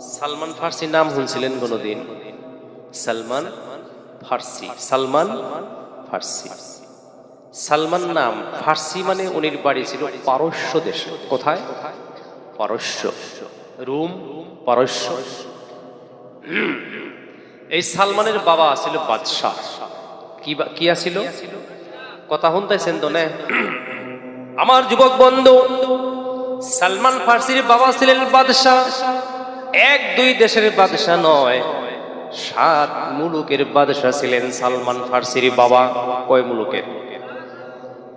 সালমান ফার্সি নাম শুনছিলেন কোনোদিন? সালমান ফার্সি। সালমান ফার্সি। সালমান নাম ফার্সি মানে উনির বাড়ি ছিল পারস্য দেশে। কোথায়? পারস্য। রুম, পারস্য। এই সালমানের বাবা ছিল বাদশাহ। কি কি আছিল? কথা শুনতেছেন তো, না? আমার যুবক বন্ধু, সালমান ফার্সির বাবা ছিলেন বাদশাহ। এক, দুই দেশের বাদশাহ নয়, সাত মুলুকের বাদশাহ ছিলেন সালমান ফার্সির বাবা কয় মুলুকের?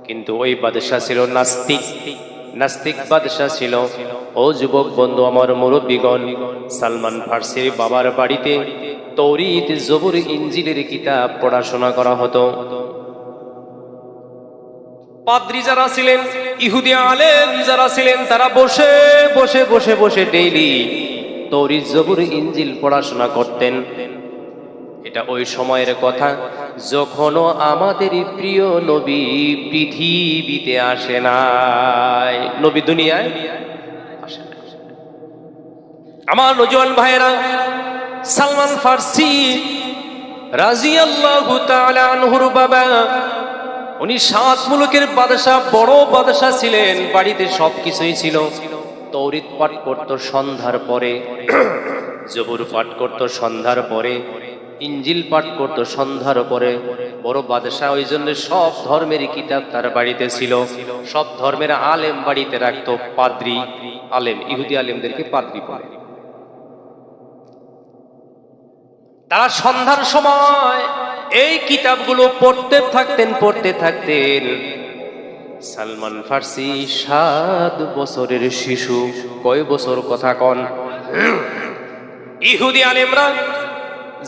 কিন্তু ওই বাদশাহ ছিল নাস্তিক। নাস্তিক বাদশাহ ছিল, ও যুবক বন্ধু আমার মুরব্বীগণ, সালমান ফার্সির বাবার বাড়িতে তৌরিত জবুর ইঞ্জিলের কিতাব পড়াশোনা করা হতো। পাদ্রি যারা ছিলেন, ইহুদি আলেম যারা ছিলেন, তারা বসে বসে বসে বসে ডেইলি তৌরিত জবুর ইঞ্জিল পড়াশোনা করতেন। এটা ওই সময়ের কথা, যখনও আমাদের প্রিয় নবী পৃথিবীতে আসে নাই। নবী দুনিয়ায় আমার নজওয়ান ভাইয়েরা, সালমান ফার্সি তাআলা আনহুর বাবা, উনি সাত মুলুকের বাদশাহ, বড় বাদশাহ ছিলেন, বাড়িতে সব কিছুই ছিল। তৌরিত পাঠ করত সন্ধ্যার পরে, জবুর পাঠ করত সন্ধ্যার পরে, ইঞ্জিল পাঠ করত সন্ধ্যার পরে, বড় বাদশাহ ওই জন্য সব ধর্মের কিতাব তার বাড়িতে ছিল। সব ধর্মের আলেম বাড়িতে রাখত পাদ্রি আলেম, ইহুদি আলেমদেরকে পাদ্রি পড়ে তারা সন্ধ্যার সময় এই কিতাবগুলো পড়তে থাকতেন পড়তে থাকতেন। সালমান ফার্সি, সাত বছরের শিশু। কয় বছর কথা কন? ইহুদি আলেমরা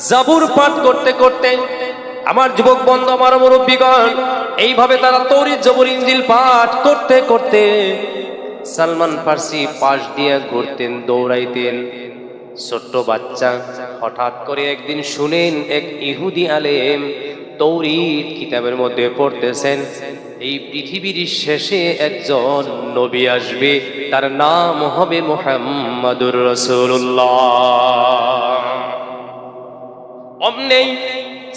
জাবুর পাঠ করতে করতে আমার যুবক বন্ধু, আমার মুরব্বীগণ, এইভাবে তারা তৌরিত জবুর ইঞ্জিল পাঠ করতে করতে সালমান ফার্সি পাশ দিয়ে ঘুরতেন, দৌড়াইতেন। ছোট্ট বাচ্চা হঠাৎ করে একদিন শুনেন এক ইহুদি আলেম তৌরিত কিতাবের মধ্যে পড়তেছেন। এই পৃথিবীর শেষে একজন নবী আসবে। তার নাম হবে মোহাম্মদুর রসুল্লাহ অমনেই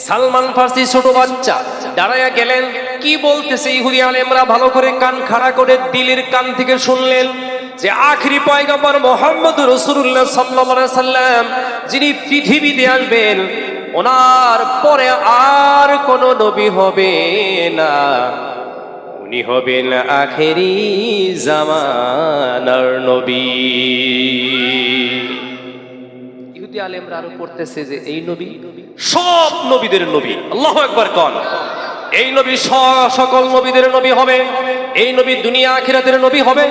সালমান ফার্সি ছোট বাচ্চা দাঁড়ায়া গেলেন। কি বলতেছে ইহুদি আলেমরা? ভালো করে কান খাড়া করে দিলের কান থেকে শুনলেন যে আখরি পয়গাম্বর মোহাম্মদ রসুল্লাহ সাল্লাহ সাল্লাম যিনি পৃথিবীতে আসবেন, ওনার পরে আর কোন নবী হবে না। উনি হবেন আখেরি জামানার নবী। ইহুদি আলেমরা আরও পড়তেছে যে এই নবী সব নবীদের নবী আল্লাহ একবার কন। এই নবী সকল নবীদের নবী হবে এই নবী দুনিয়া আখিরাতের নবী হবে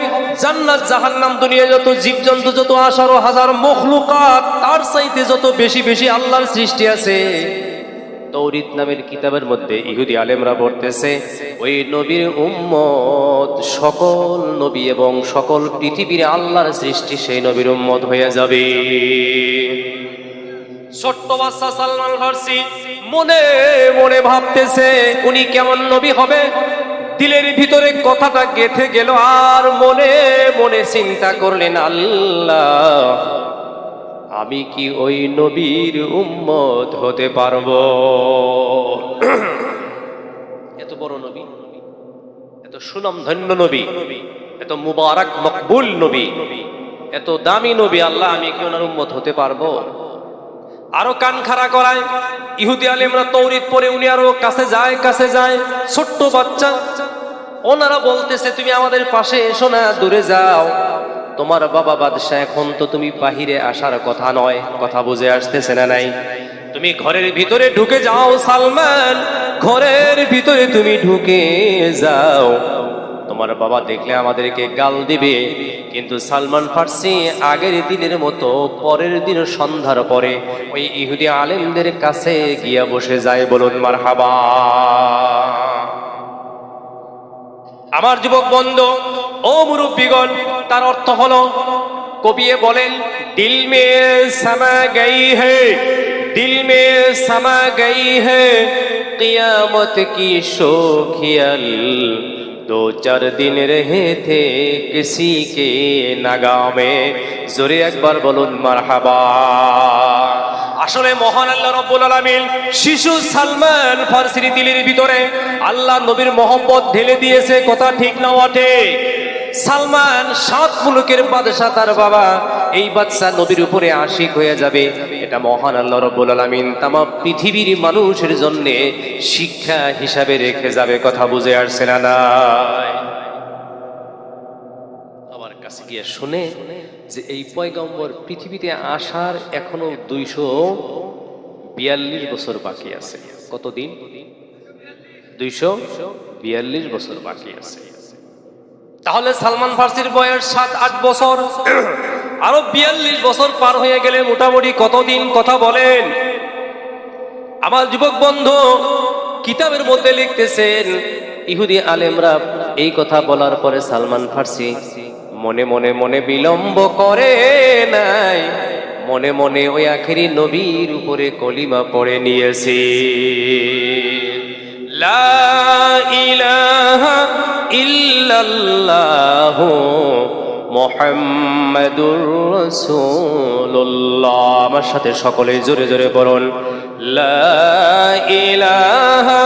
জান্নাত জাহান্নাম দুনিয়া যত জীবজন্তু যত আশারো হাজার মখলুকাত তার চাইতে যত বেশি বেশি আল্লাহর সৃষ্টি আছে তৌরিত নামের কিতাবের মধ্যে ইহুদি আলেমরা পড়তেছে, ওই নবীর উম্মত সকল নবী এবং সকল পৃথিবীর আল্লাহর সৃষ্টি সেই নবীর উম্মত হয়ে যাবে। ছোট্ট বাচ্চা সালমান ফার্সি মনে মনে ভাবতেছে, উনি কেমন নবী হবে? দিলের ভিতরে কথাটা গেথে গেল আর মনে মনে চিন্তা করলেন, আল্লাহ আমি কি ওই নবীর উম্মত হতে পারব? এত বড় নবী, এত সুনাম ধন্য নবী, এত মুবারক মকবুল নবী, এত দামি নবী আল্লাহ, আমি কি ওনার উম্মত হতে পারব? আরও কান খাড়া করায়, ইহুদি আলিমরা তৌরিত পরে উনি আরও কাছে যায় কাছে যায়, ছোট্ট বাচ্চা, ওনারা বলতেছে, তুমি আমাদের পাশে এসো না, দূরে যাও। তোমার বাবা বাদশাহ এখন তো তুমি বাহিরে আসার কথা নয়। কথা বুঝে আসতেছে না নাই? তুমি ঘরের ভিতরে ঢুকে যাও, সালমান। ঘরের ভিতরে তুমি ঢুকে যাও। তোমার বাবা দেখলে আমাদেরকে গাল দিবে। কিন্তু সালমান ফার্সি আগের দিনের মতো পরের দিন সন্ধ্যার পরে ওই ইহুদি আলেমদের কাছে গিয়া বসে যায় বলুন মার হাবা আমার যুবক বন্ধু ও মুরব্বীগণ, তার অর্থ হলো কবিয়ে বলেন দিল মে সামা গই হে দিল মে সামা গই হে, কিয়ামত কি শোখিয়াল দু চার দিন রহে থে কিসি কে নাগামে। জোরে একবার বলুন, মারহাবা। আসলে মহান আল্লাহ রব্বুল আলমিন শিশু সালমান ফার্সির দিলির ভিতরে আল্লাহ নবীর মোহাম্মদ ঢেলে দিয়েছে, কথা ঠিক না ওঠে সালমান সাত মুলুকের বাদশা তার বাবা। এই বাচ্চা নবীর উপরে আশিক হয়ে যাবে। এটা মহান আল্লাহ রব্বুল আলামিন তাম পৃথিবীর মানুষের জন্য শিক্ষা হিসাবে রেখে যাবে কথা বুঝে আসছে না আমার কাছে গিয়ে শুনে যে এই পয়গম্বর পৃথিবীতে আসার এখনও দুইশো বিয়াল্লিশ বছর বাকি আছে। কতদিন? দুইশো বিয়াল্লিশ বছর বাকি আছে। তাহলে সালমান ফার্সির বয়স সাত আট বছর। আরও বিয়াল্লিশ বছর পার হয়ে গেলে মোটামুটি কতদিন কথা বলেন? আমার যুবক বন্ধু কিতাবের মধ্যে লিখতেছেন ইহুদি আলেমরা এই কথা বলার পরে সালমান ফার্সি মনে মনে মনে বিলম্ব করে নাই মনে মনে ওই আখেরি নবীর উপরে কলিমা পড়ে নিয়েছে। লা ইলাহা ইল্লাল্লাহ মোহাম্মদুর রাসূলুল্লাহ। আমার সাথে সকলে জোরে জোরে বলুন, লা ইলাহা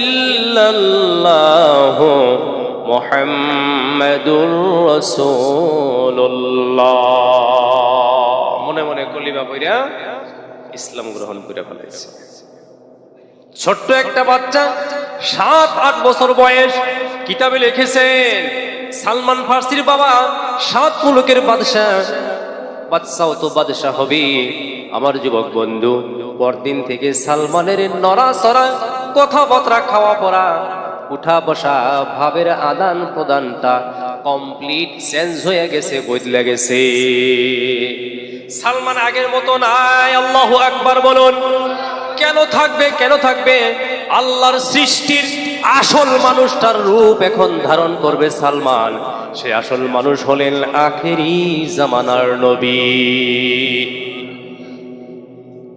ইল্লাল্লাহ মোহাম্মদুর রাসূলুল্লাহ। মনে মনে কলিমা পড়া ইসলাম গ্রহণ করে ফেলেছে ছোট্ট একটা বাচ্চা সাত আট বছর বয়স, কিতাবে লিখেছেন, সালমান ফার্সির বাবা সাত মুলুকের বাদশাহ। বাদশাও তো বাদশাহ হবে আমার যুবক বন্ধু, পরদিন থেকে সালমানের নড়াচড়া, কথাবার্তা খাওয়া পড়া উঠা বসা ভাবের আদান প্রদানটা কমপ্লিট চেঞ্জ হয়ে গেছে, বদলে গেছে। সালমান আগের মতো নাই, আল্লাহ আকবার বলুন। কেন থাকবে কেন থাকবে? আল্লাহর সৃষ্টির আসল মানুষটার রূপ এখন ধারণ করবে সালমান। সে আসল মানুষ হলেন আখেরি জামানার নবী।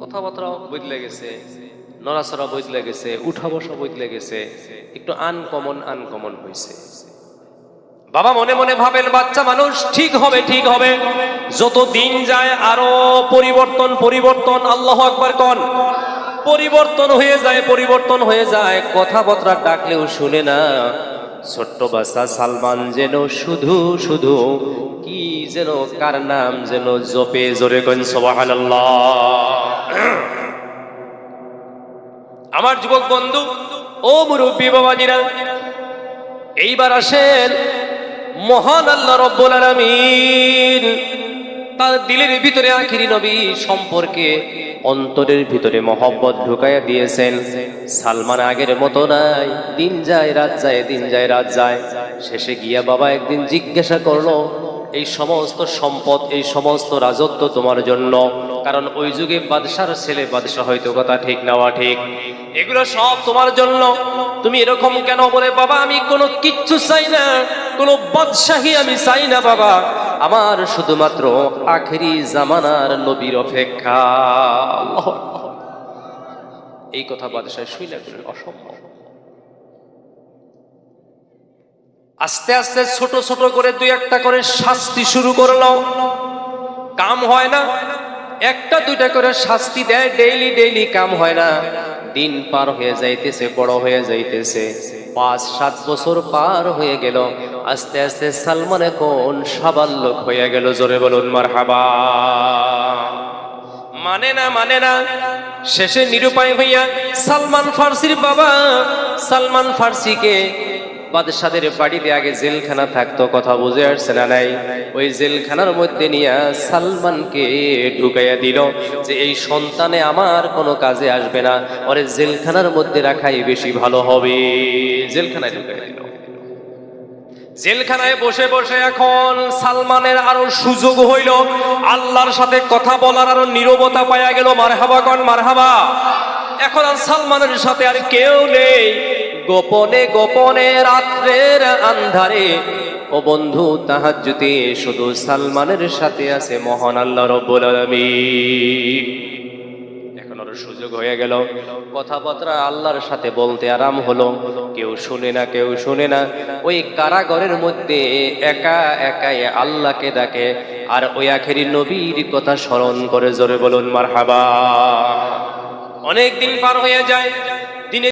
কথাবার্তা বদলে গেছে, নড়াচড়া বদলে গেছে উঠা বসা বদলে গেছে, একটু আনকমন আনকমন হয়েছে। বাবা মনে মনে ভাবেন, বাচ্চা মানুষ ঠিক হবে ঠিক হবে। যত দিন যায় আরও পরিবর্তন পরিবর্তন, আল্লাহ আকবার কন। পরিবর্তন হয়ে যায়, পরিবর্তন হয়ে যায়। কথাবার্তা ডাকলেও শুনে না। ছোট্ট বাচ্চা সালমান যেন শুধু শুধু কি যেন, কার নাম যেন জপে জোরে সুবহানাল্লাহ। আমার যুবক বন্ধু, ও মুরব্বী বাবাজিরা, এইবার আসেন মহান আল্লাহ রব্বুল আলামিন। তার দিলের ভিতরে আখিরি নবী সম্পর্কে অন্তরের ভিতরে মহব্বত ঢুকাইয়া দিয়েছেন। সালমান আগের মতো নাই, দিন যায়, রাত যায়, দিন যায়, রাত যায়। শেষে গিয়া বাবা একদিন জিজ্ঞাসা করল, এই সমস্ত সম্পদ, এই সমস্ত রাজত্ব তোমার জন্য? কারণ ওই যুগে বাদশার ছেলে বাদশাহ হয়তো কথা ঠিক নেওয়া ঠিক। এগুলো সব তোমার জন্য। তুমি এরকম কেন বলে, বাবা, আমি কোনো কিচ্ছু চাই না। কোনো বাদশাহী আমি চাই না, বাবা। আমার শুধুমাত্র আখেরি জামানার নবীর অপেক্ষা। এই কথা বাদশাহ শুই না অসম্ভব। আস্তে আস্তে ছোট ছোট করে দুই একটা করে শাস্তি শুরু করল। কাম হয় না। একটা দুইটা করে শাস্তি দেয়, ডেইলি ডেইলি কাম হয় না। দিন পার হয়ে যাইতেছে, বড় হয়ে যাইতেছে। পাঁচ, সাত বছর পার হয়ে গেল। আস্তে আস্তে সালমান এখন সাবাল্যক হয়ে গেল, জোরে বলুন মার হাবা মানে না মানে না, শেষে নিরুপায় হইয়া সালমান ফার্সির বাবা, সালমান ফার্সিকে বাদশাদের বাড়িতে আগে জেলখানা থাকতো, কথা বুঝে আসছে না নাই? ওই জেলখানার মধ্যে নিয়ে সালমানকে ঢুকাইয়া দিল, যে এই সন্তানে আমার কোনো কাজে আসবে না, ওরে জেলখানার মধ্যে রাখাই বেশি ভালো হবে। জেলখানায় ঢুকাইয়া দিল। জেলখানায় বসে বসে এখন সালমানের আরও সুযোগ হইল। আল্লাহর সাথে কথা বলার আরও নীরবতা পাওয়া গেল। মারহাবা কন, মারহাবা। এখন আর সালমানের সাথে আর কেউ নেই। গোপনে গোপনে রাত্রের আন্ধারে। ও বন্ধু তাহার তাহাজ্জুতে শুধু সালমানের সাথে আছে মহান আল্লাহ রব্বুল আলামিন। এখন শোনার সুযোগ হয়ে গেল। কথাবার্তা আল্লাহর সাথে বলতে আরাম হলো। কেউ শুনে না, কেউ শুনে না। ওই কারাগরের মধ্যে একা একাই আল্লাহকে ডাকে। আর ওই আখেরি নবীর কথা স্মরণ করে জোরে বলুন, মারহাবা। অনেক দিন পার হয়ে যায়।